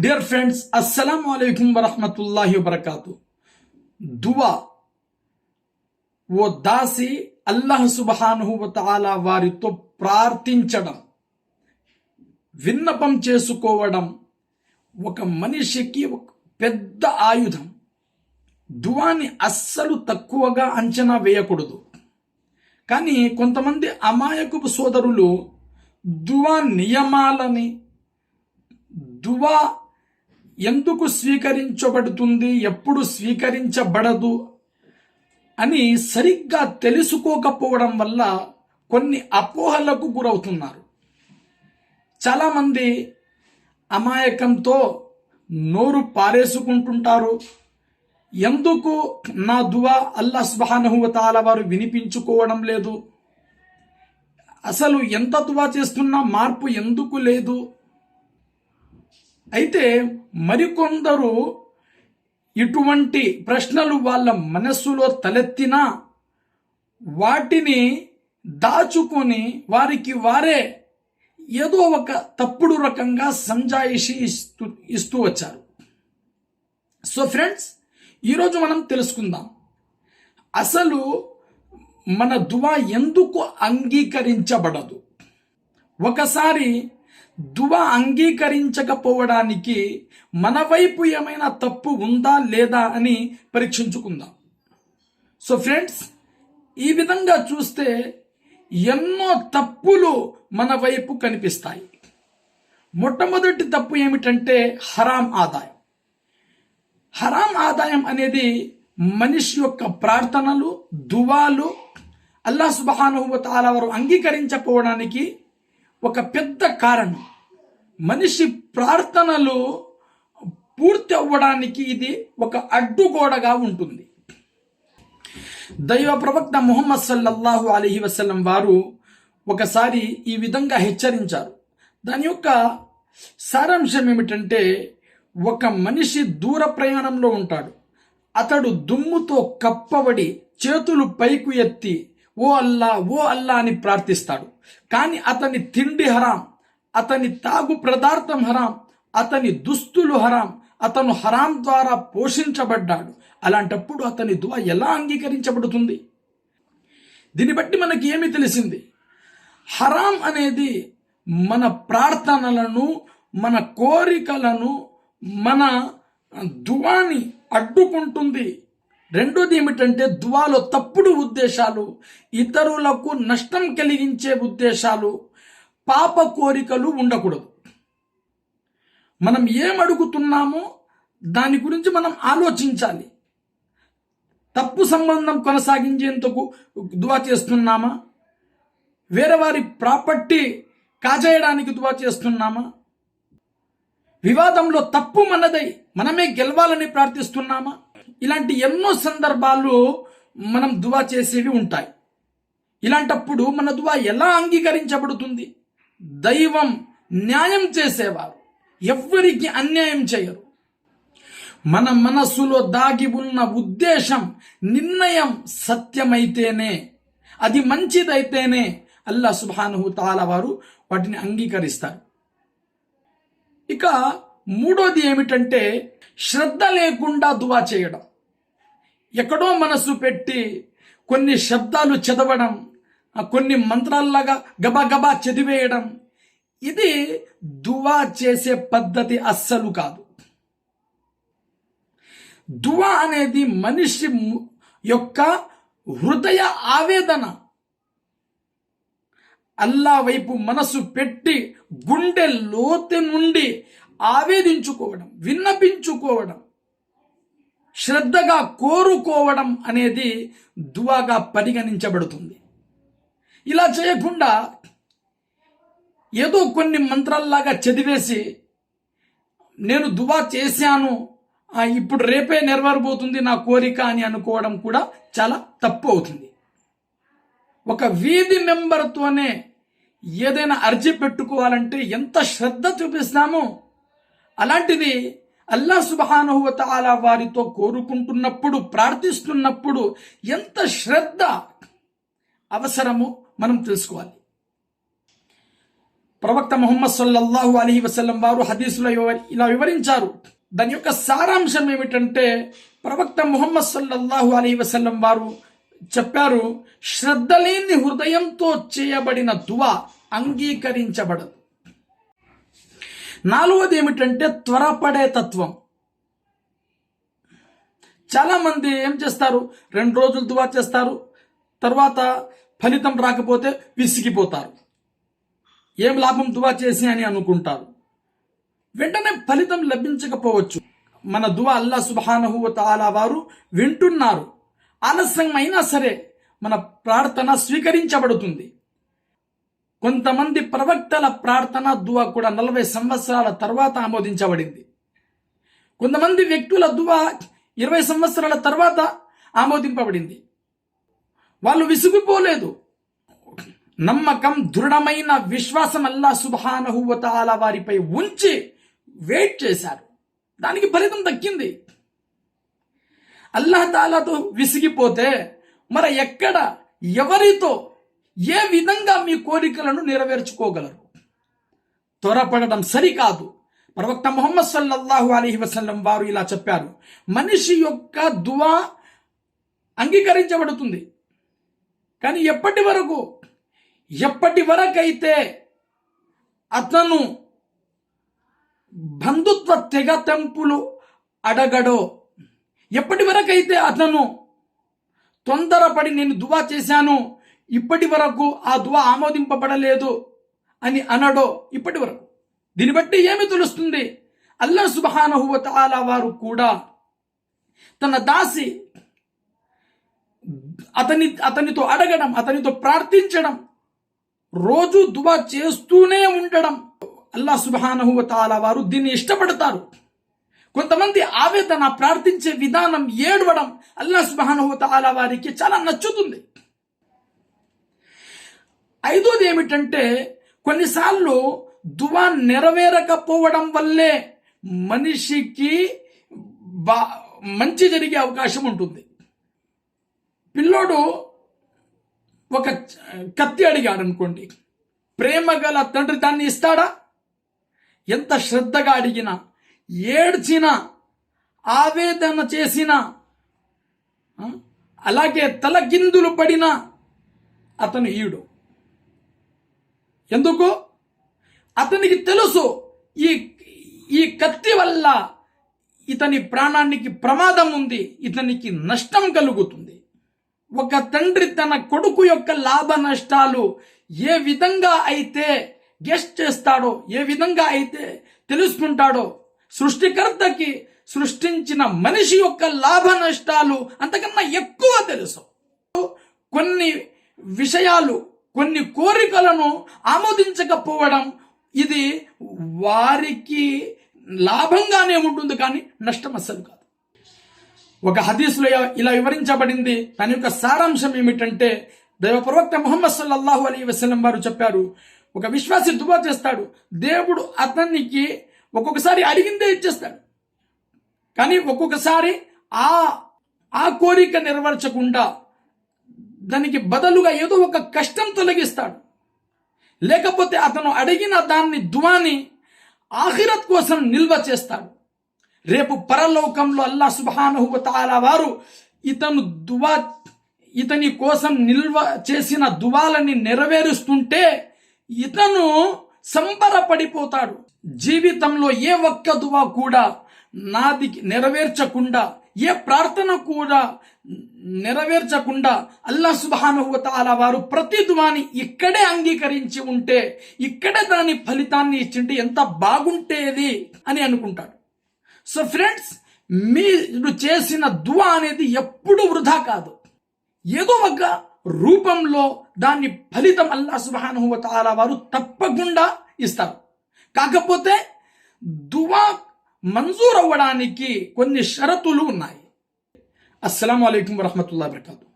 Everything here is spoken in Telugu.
డియర్ ఫ్రెండ్స్ అస్సలం అయికం వరహమతుల్లాహి వబర్కాతు దువా ఓ దాసి అల్లాహ్ సుబహానుహు వారితో ప్రార్థించడం విన్నపం చేసుకోవడం ఒక మనిషికి ఒక పెద్ద ఆయుధం దువాని అస్సలు తక్కువగా అంచనా వేయకూడదు కానీ కొంతమంది అమాయకపు సోదరులు దువా నియమాలని దువా ఎందుకు స్వీకరించబడుతుంది ఎప్పుడు స్వీకరించబడదు అని సరిగ్గా తెలుసుకోకపోవడం వల్ల కొన్ని అపోహలకు గురవుతున్నారు. చాలామంది అమాయకంతో నోరు పారేసుకుంటుంటారు. ఎందుకు నా దువా అల్లా సుబానహువతాల వారు వినిపించుకోవడం లేదు? అసలు ఎంత దువా చేస్తున్నా మార్పు ఎందుకు లేదు? అయితే మరికొందరు ఇటువంటి ప్రశ్నలు వాళ్ళ మనస్సులో తలెత్తినా వాటిని దాచుకొని వారికి వారే ఏదో ఒక తప్పుడు రకంగా సంజాయిషి ఇస్తూ ఇస్తూ వచ్చారు. సో ఫ్రెండ్స్ ఈరోజు మనం తెలుసుకుందాం. అసలు మన దువా ఎందుకు అంగీకరించబడదు? ఒకసారి దువ అంగీకరించకపోవడానికి మన వైపు ఏమైనా తప్పు ఉందా లేదా అని పరీక్షించుకుందాం. సో ఫ్రెండ్స్ ఈ విధంగా చూస్తే ఎన్నో తప్పులు మన వైపు కనిపిస్తాయి. మొట్టమొదటి తప్పు ఏమిటంటే హరాం ఆదాయం. హరాం ఆదాయం అనేది మనిషి యొక్క ప్రార్థనలు దువాలు అల్లా సుబహానుభవతాల వారు అంగీకరించకపోవడానికి ఒక పెద్ద కారణం. మనిషి ప్రార్థనలు పూర్తి అవ్వడానికి ఇది ఒక అడ్డుగోడగా ఉంటుంది. దైవ ప్రవక్త ముహమ్మద్ సల్లల్లాహు అలీహి వసల్లం వారు ఒకసారి ఈ విధంగా హెచ్చరించారు. దాని యొక్క సారాంశం ఏమిటంటే ఒక మనిషి దూర ప్రయాణంలో ఉంటాడు. అతడు దుమ్ముతో కప్పబడి చేతులు పైకు ఎత్తి ఓ అల్లా ఓ అల్లా అని ప్రార్థిస్తాడు. కానీ అతని తిండి హరాం అతని తాగు పదార్థం హరాం అతని దుస్తులు హరాం అతను హరాం ద్వారా పోషించబడ్డాడు. అలాంటప్పుడు అతని దువ ఎలా అంగీకరించబడుతుంది? దీన్ని బట్టి మనకి ఏమి తెలిసింది? హరాం అనేది మన ప్రార్థనలను మన కోరికలను మన దువాని అడ్డుకుంటుంది. రెండోది ఏమిటంటే దువాలో తప్పుడు ఉద్దేశాలు ఇతరులకు నష్టం కలిగించే ఉద్దేశాలు పాప కోరికలు ఉండకూడదు. మనం ఏం అడుగుతున్నామో దాని గురించి మనం ఆలోచించాలి. తప్పు సంబంధం కొనసాగించేందుకు దువా చేస్తున్నామా? వేరే వారి ప్రాపర్టీ కాజేయడానికి దువా చేస్తున్నామా? వివాదంలో తప్పు మనదై మనమే గెలవాలని ప్రార్థిస్తున్నామా? ఇలాంటి ఎన్నో సందర్భాలు మనం దువా చేసేవి ఉంటాయి. ఇలాంటప్పుడు మన దువా ఎలా అంగీకరించబడుతుంది? దైవం న్యాయం చేసేవారు. ఎవ్వరికి అన్యాయం చేయరు. మన మనస్సులో దాగి ఉన్న ఉద్దేశం నిర్ణయం సత్యమైతేనే అది మంచిదైతేనే అల్లా సుబాను తాల వారు వాటిని అంగీకరిస్తారు. ఇక మూడోది ఏమిటంటే శ్రద్ధ లేకుండా దువా చేయడం. ఎక్కడో మనసు పెట్టి కొన్ని శబ్దాలు చదవడం కొన్ని మంత్రాల్లాగా గబగబా చదివేయడం ఇది దువా చేసే పద్ధతి అస్సలు కాదు. దువా అనేది మనిషి యొక్క హృదయ ఆవేదన. అల్లా వైపు మనసు పెట్టి గుండె లోతు నుండి ఆవేదించుకోవడం విన్నపించుకోవడం శ్రద్ధగా కోరుకోవడం అనేది దువాగా పరిగణించబడుతుంది. ఇలా చేయకుండా ఏదో కొన్ని మంత్రాల్లాగా చదివేసి నేను దువా చేశాను ఇప్పుడు రేపే నెరవేరబోతుంది నా కోరిక అని అనుకోవడం కూడా చాలా తప్పు అవుతుంది. ఒక వీధి మెంబర్తోనే ఏదైనా అర్జీ పెట్టుకోవాలంటే ఎంత శ్రద్ధ చూపిస్తామో అలాంటిది అల్లా సుబహానుహువత అలా వారితో కోరుకుంటున్నప్పుడు ప్రార్థిస్తున్నప్పుడు ఎంత శ్రద్ధ అవసరమో మనం తెలుసుకోవాలి. ప్రవక్త ముహమ్మద్ సల్లల్లాహు అలీ వసల్లం వారు హదీసులో ఇలా వివరించారు. దాని యొక్క సారాంశం ఏమిటంటే ప్రవక్త ముహమ్మద్ సల్లల్లాహు అలీ వసల్లం వారు చెప్పారు శ్రద్ధ లేని హృదయంతో చేయబడిన దువా అంగీకరించబడదు. నాలుగోది ఏమిటంటే త్వరపడే తత్వం. చాలామంది ఏం చేస్తారు? రెండు రోజులు దువా చేస్తారు. తర్వాత ఫలితం రాకపోతే విసిగిపోతారు. ఏం లాభం దువా చేసి అని అనుకుంటారు. వెంటనే ఫలితం లభించకపోవచ్చు. మన దువా అల్లా సుబానహు తాలా వారు వింటున్నారు. ఆలస్యం అయినా సరే మన ప్రార్థన స్వీకరించబడుతుంది. కొంతమంది ప్రవక్తల ప్రార్థన దువా కూడా నలభై సంవత్సరాల తర్వాత ఆమోదించబడింది. కొంతమంది వ్యక్తుల దువా ఇరవై సంవత్సరాల తర్వాత ఆమోదింపబడింది. వాళ్ళు విసిగిపోలేదు. నమ్మకం దృఢమైన విశ్వాసం అల్లా సుబ్హానహు వారిపై ఉంచి వెయిట్ చేశారు. దానికి ఫలితం దక్కింది. అల్లాహ్ తాలాతో విసిగిపోతే మరి ఎక్కడ ఎవరితో ఏ విధంగా మీ కోరికలను నెరవేర్చుకోగలరు? త్వరపడడం సరికాదు. ప్రవక్త మొహమ్మద్ సల్లల్లాహు అలీహి వసల్లం వారు ఇలా చెప్పారు. మనిషి యొక్క దువా అంగీకరించబడుతుంది. కానీ ఎప్పటి వరకు? ఎప్పటి వరకైతే అతను బంధుత్వ తెగతెంపులు అడగడో ఎప్పటి వరకైతే అతను తొందరపడి నేను దువా చేశాను ఇప్పటి వరకు ఆ దువా ఆమోదింపబడలేదు అని అనడో ఇప్పటి వరకు. దీన్ని బట్టి ఏమి తెలుస్తుంది? అల్లా సుబహానహు వారు కూడా తన దాసి అతని అతనితో అడగడం అతనితో ప్రార్థించడం రోజు దువా చేస్తూనే ఉండడం అల్లా సుబహానహు వారు దీన్ని ఇష్టపడతారు. కొంతమంది ఆవేదన ప్రార్థించే విధానం ఏడవడం అల్లా సుబహానహు వారికి చాలా నచ్చుతుంది. ఐదోది ఏమిటంటే కొన్నిసార్లు దువా నెరవేరకపోవడం వల్లే మనిషికి బా మంచి జరిగే అవకాశం ఉంటుంది. పిల్లోడు ఒక కత్తి అడిగాడు అనుకోండి ప్రేమ గల తండ్రి దాన్ని ఇస్తాడా? ఎంత శ్రద్ధగా అడిగినా ఏడ్చినా ఆవేదన చేసినా అలాగే తలగిందులు పడినా అతను ఈడు. ఎందుకు? అతనికి తెలుసు ఈ ఈ కత్తి వల్ల ఇతని ప్రాణానికి ప్రమాదం ఉంది ఇతనికి నష్టం కలుగుతుంది. ఒక తండ్రి తన కొడుకు యొక్క లాభ నష్టాలు ఏ విధంగా అయితే గెస్ట్ చేస్తాడో ఏ విధంగా అయితే తెలుసుకుంటాడో సృష్టికర్తకి సృష్టించిన మనిషి యొక్క లాభ నష్టాలు అంతకన్నా ఎక్కువ తెలుసు. కొన్ని విషయాలు కొన్ని కోరికలను ఆమోదించకపోవడం ఇది వారికి లాభంగానే ఉంటుంది కానీ నష్టం అస్సలు కాదు. ఒక హదీసులో ఇలా వివరించబడింది. దాని యొక్క సారాంశం ఏమిటంటే దైవ ప్రవక్త ముహమ్మద్ సల్లల్లాహు అలీ వసలం వారు చెప్పారు ఒక విశ్వాసి దువా చేస్తాడు దేవుడు అతనికి ఒక్కొక్కసారి అడిగిందే ఇచ్చేస్తాడు. కానీ ఒక్కొక్కసారి ఆ ఆ కోరిక నెరవేర్చకుండా దానికి బదులుగా ఏదో ఒక కష్టం తొలగిస్తాడు. లేకపోతే అతను అడిగిన దాన్ని దువాని ఆఖిరత్ కోసం నిల్వ చేస్తాడు. రేపు పరలోకంలో అల్లా సుబ్హానహు వ వారు ఇతను దువా ఇతని కోసం నిల్వ చేసిన దువాలని నెరవేరుస్తుంటే ఇతను సంబరపడిపోతాడు. జీవితంలో ఏ ఒక్క దువా కూడా నాది నెరవేర్చకుండా ఏ ప్రార్థన కూడా నెరవేర్చకుండా అల్లా సుబ్హానహు వ వారు ప్రతి దువాని ఇక్కడే అంగీకరించి ఉంటే ఇక్కడే దాని ఫలితాన్ని ఇచ్చింటే ఎంత బాగుంటేది అని అనుకుంటాడు. సో ఫ్రెండ్స్ మీరు చేసిన దువా అనేది ఎప్పుడు వృధా కాదు. ఏదో ఒక రూపంలో దాని ఫలితం అల్లా సుబ్హానహు వారు తప్పకుండా ఇస్తారు. కాకపోతే దువా మంజూరు అవ్వడానికి కొన్ని షరతులు ఉన్నాయి. అస్సలం అయికం వరహమతుల్లా వరకాతు